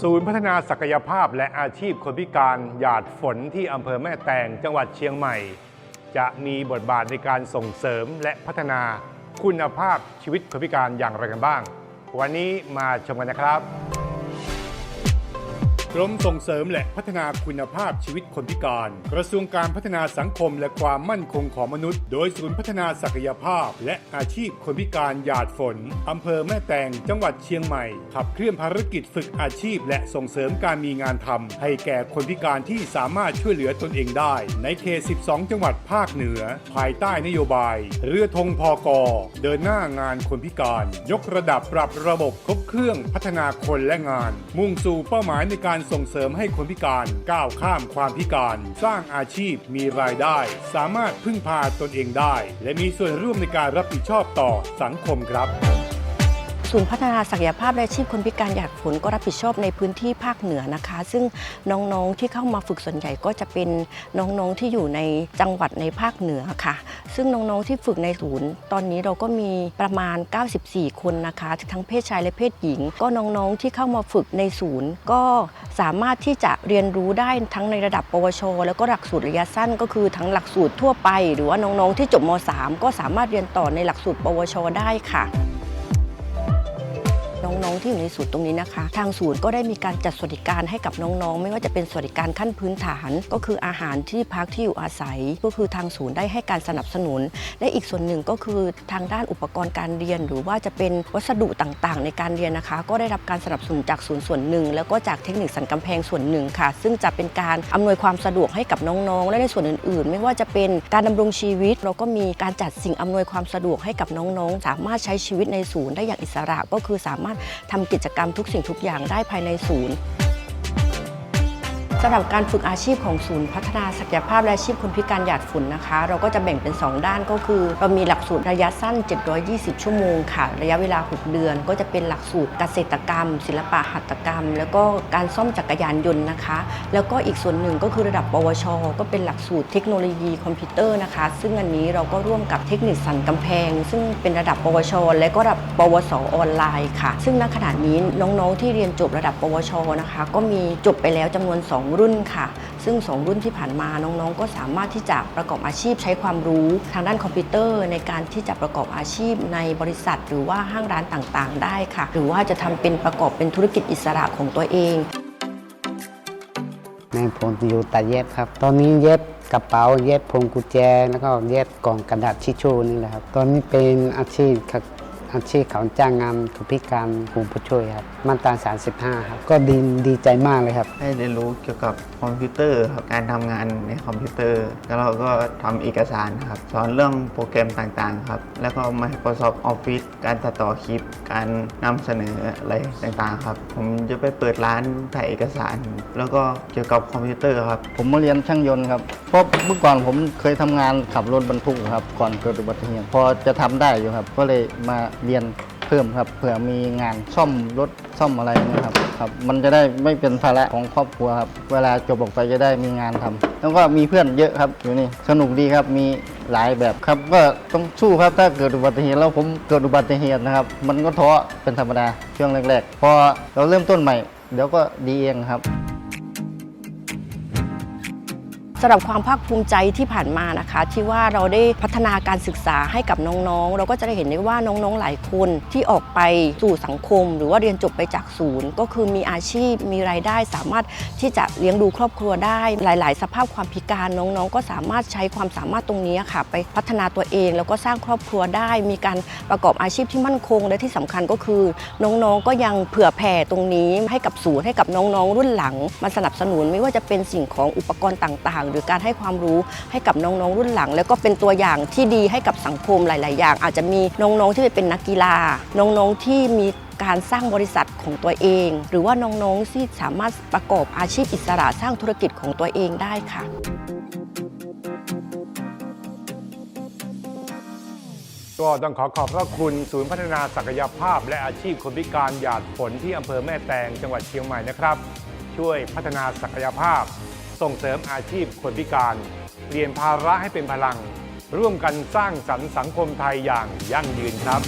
ศูนย์พัฒนาศักยภาพและอาชีพคนพิการหยาดฝนที่อำเภอแม่แตงจังหวัดเชียงใหม่ จะมีบทบาทในการส่งเสริมและพัฒนาคุณภาพชีวิตคนพิการอย่างไรกันบ้าง วันนี้มาชมกันนะครับ กรมส่งเสริมและพัฒนาคุณภาพชีวิตคนพิการ กระทรวงการพัฒนาสังคมและความมั่นคงของมนุษย์ โดยศูนย์พัฒนาศักยภาพ และอาชีพคนพิการหยาดฝน อำเภอแม่แตงจังหวัดเชียงใหม่ ขับเคลื่อนภารกิจฝึกอาชีพ และส่งเสริมการมีงานทำให้แก่คนพิการที่สามารถช่วยเหลือตนเองได้ ในเขต 12 จังหวัดภาคเหนือ ภายใต้นโยบาย เรือธงพอกอเดินหน้างานคนพิการ ยกระดับปรับระบบครบเครื่องพัฒนาคนและงาน มุ่งสู่เป้าหมายในการส่งเสริมให้คนพิการก้าวข้ามความพิการ สร้างอาชีพมีรายได้ สามารถพึ่งพาตนเองได้ และมีส่วนร่วมในการรับผิดชอบต่อสังคมครับ ศูนย์พัฒนาศักยภาพและอาชีพคนพิการหยาดฝนก็รับผิดชอบในพื้นที่ภาคเหนือนะคะ ซึ่งน้องๆที่เข้ามาฝึกส่วนใหญ่ก็จะเป็นน้องๆที่อยู่ในจังหวัดในภาคเหนือค่ะ ซึ่งน้องๆที่ฝึกในศูนย์ ตอนนี้เราก็มีประมาณ 94 คนนะคะ ทั้งเพศชายและเพศหญิง ก็น้องๆที่เข้ามาฝึกในศูนย์ ก็สามารถที่จะเรียนรู้ได้ทั้งในระดับ ปวช แล้วก็หลักสูตรระยะสั้น ก็คือทั้งหลักสูตรทั่วไป หรือว่าน้องๆที่จบม .3 ก็สามารถเรียนต่อในหลักสูตร ปวช ได้ค่ะ น้องๆที่อยู่ในศูนย์ตรงนี้นะคะ ทางศูนย์ก็ได้มีการจัดสวัสดิการให้กับน้องๆ ไม่ว่าจะเป็นสวัสดิการขั้นพื้นฐาน ก็คืออาหารที่พักที่อยู่อาศัย ก็คือทางศูนย์ได้ให้การสนับสนุน และอีกส่วนหนึ่งก็คือทางด้านอุปกรณ์การเรียน หรือว่าจะเป็นวัสดุต่างๆ ในการเรียนนะคะ ก็ได้รับการสนับสนุนจากศูนย์ส่วนหนึ่ง แล้วก็จากเทคนิคสันกำแพงส่วนหนึ่งค่ะ ซึ่งจะเป็นการอำนวยความสะดวกให้กับน้องๆ และในส่วนอื่น ๆ ไม่ว่าจะเป็นการดำรงชีวิต เราก็มีการจัดสิ่งอำนวยความสะดวกให้กับน้องๆ สามารถใช้ชีวิตในศูนย์ได้อย่างอิสระก็คือสามารถทำกิจกรรมทุกสิ่งทุกอย่างได้ภายในศูนย์ สำหรับการฝึกอาชีพของศูนย์พัฒนาศักยภาพและอาชีพคนพิการหยาดฝุ่นนะคะ เราก็จะแบ่งเป็น 2 ด้านก็คือ เรามีหลักสูตรระยะสั้น 720 ชั่วโมงค่ะ ระยะเวลา 6 เดือน ก็จะเป็นหลักสูตรเกษตรกรรม ศิลปะหัตถกรรม แล้วก็การซ่อมจักรยานยนต์นะคะ แล้วก็อีกส่วนหนึ่งก็คือระดับ ปวช ก็เป็นหลักสูตรเทคโนโลยีคอมพิวเตอร์นะคะ ซึ่งอันนี้เราก็ร่วมกับเทคนิคสันกำแพง ซึ่งเป็นระดับ ปวช และก็ระดับ ปวส ออนไลน์ค่ะ ซึ่งณขณะนี้น้องๆที่เรียนจบระดับ ปวช นะคะ ก็มีจบไปแล้วจำนวน 2รุ่นค่ะ ซึ่ง 2 รุ่นที่ผ่านมาน้องๆ ก็สามารถที่จะประกอบอาชีพใช้ความรู้ ทางด้านคอมพิวเตอร์ในการที่จะประกอบอาชีพในบริษัท หรือว่าห้างร้านต่างๆ ได้ค่ะ หรือว่าจะทำเป็นประกอบเป็นธุรกิจอิสระของตัวเองในผลอยู่ตัดเย็บครับ ตอนนี้เย็บกระเป๋าเย็บพวงกุญแจ แล้วก็เย็บกล่องกระดาษทิชชู่นี่แหละครับ ตอนนี้เป็นอาชีพครับ อาชีพเขาจ้างงานผู้พิการกลุ่มผู้ช่วยครับมาตรา35ครับก็ดีดีใจมากเลยครับให้เรียนรู้เกี่ยวกับคอมพิวเตอร์ครับการทำงานในคอมพิวเตอร์ แล้วเราก็ทำเอกสารครับ สอนเรื่องโปรแกรมต่างๆครับ แล้วก็ Microsoft Office การตัดต่อคลิป การนำเสนออะไรต่างๆครับ ผมจะไปเปิดร้านถ่ายเอกสาร แล้วก็เกี่ยวกับคอมพิวเตอร์ครับ ผมมาเรียนช่างยนต์ครับ เพราะเมื่อก่อนผมเคยทำงานขับรถบรรทุกครับ ก่อนเกิดอุบัติเหตุพอจะทำได้อยู่ครับ ก็เลยมาเรียนเพิ่มครับ เผื่อมีงานซ่อมรถซ่อมอะไรนะครับครับ มันจะได้ไม่เป็นภาระของครอบครัวครับ เวลาจบออกไปจะได้มีงานทำแล้วก็มีเพื่อนเยอะครับอยู่นี่สนุกดีครับมีหลายแบบครับก็ต้องสู้ครับถ้าเกิดอุบัติเหตุแล้วผมเกิดอุบัติเหตุนะครับ มันก็ท้อเป็นธรรมดาช่วงแรกๆพอเราเริ่มต้นใหม่เดี๋ยวก็ดีเองครับ สำหรับความภาคภูมิใจที่ผ่านมานะคะ ที่ว่าเราได้พัฒนาการศึกษาให้กับน้องๆ เราก็จะได้เห็นได้ว่าน้องๆหลายคนที่ออกไปสู่สังคม หรือว่าเรียนจบไปจากศูนย์ ก็คือมีอาชีพมีรายได้สามารถที่จะเลี้ยงดูครอบครัวได้ หลาย ๆ สภาพความพิการน้องๆ ก็สามารถใช้ความสามารถตรงนี้ค่ะ ไปพัฒนาตัวเองแล้วก็สร้างครอบครัวได้ มีการประกอบอาชีพที่มั่นคงและที่สำคัญก็คือ น้องๆก็ยังเผื่อแผ่ตรงนี้ให้กับศูนย์ให้กับน้องๆ รุ่นหลังมาสนับสนุนไม่ว่าจะเป็นสิ่งของอุปกรณ์ต่างๆหรือการให้ความรู้ให้กับน้องๆรุ่นหลัง แล้วก็เป็นตัวอย่างที่ดีให้กับสังคมหลาย ๆ อย่าง อาจจะมีน้องๆที่ไปเป็นนักกีฬา น้องๆที่มีการสร้างบริษัทของตัวเอง หรือว่าน้องๆที่สามารถประกอบอาชีพอิสระสร้างธุรกิจของตัวเองได้ค่ะก็ต้องขอขอบพระคุณศูนย์พัฒนาศักยภาพ และอาชีพคนพิการหยาดฝนที่อำเภอแม่แตงจังหวัดเชียงใหม่นะครับ ช่วยพัฒนาศักยภาพ ส่งเสริมอาชีพคนพิการ เปลี่ยนภาระให้เป็นพลัง ร่วมกันสร้างสรรค์สังคมไทยอย่างยั่งยืนครับ